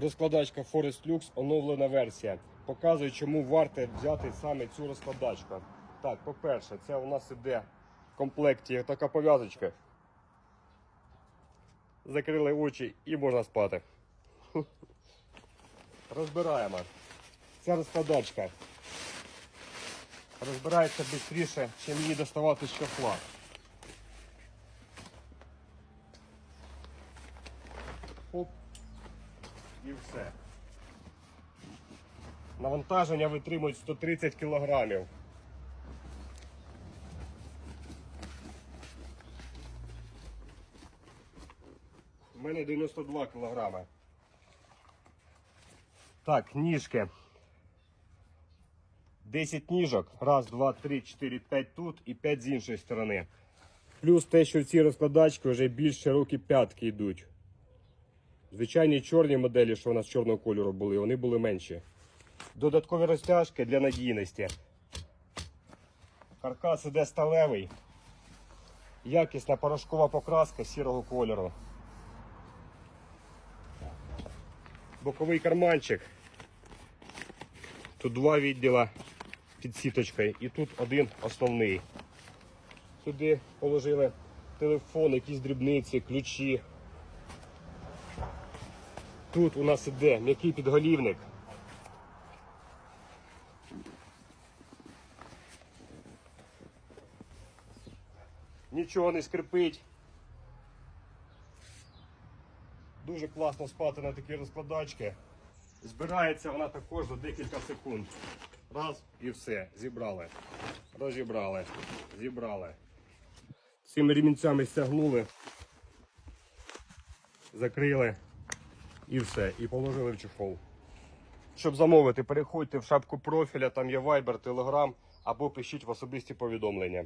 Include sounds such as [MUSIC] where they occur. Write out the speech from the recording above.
Розкладачка Forest Lux оновлена версія. Показую, чому варто взяти саме цю розкладачку. Так, по-перше, це у нас іде в комплекті така пов'язочка. Закрили очі і можна спати. [LAUGHS] Розбираємо. Ця розкладачка розбирається швидше, чим її доставати з чохла. Оп. І все. Навантаження витримують 130 кілограмів. У мене 92 кілограми. Так, ніжки. 10 ніжок. Раз, два, три, чотири, п'ять тут і 5 з іншої сторони. Плюс те, що в цій розкладачці вже більш широкі п'ятки йдуть. Звичайні чорні моделі, що у нас чорного кольору були, вони були менші. Додаткові розтяжки для надійності. Каркас іде сталевий. Якісна порошкова покраска сірого кольору. Боковий карманчик. Тут два відділа під сіточкою і тут один основний. Сюди положили телефон, якісь дрібниці, ключі. Тут у нас іде м'який підголівник. Нічого не скрипить. Дуже класно спати на такій розкладачці. Збирається вона також за декілька секунд. Раз і все. Зібрали. Розібрали. Зібрали. Цими ремінцями стягнули. Закрили. І все. І положили в чехол. Щоб замовити, переходьте в шапку профіля, там є Viber, Telegram або пишіть в особисті повідомлення.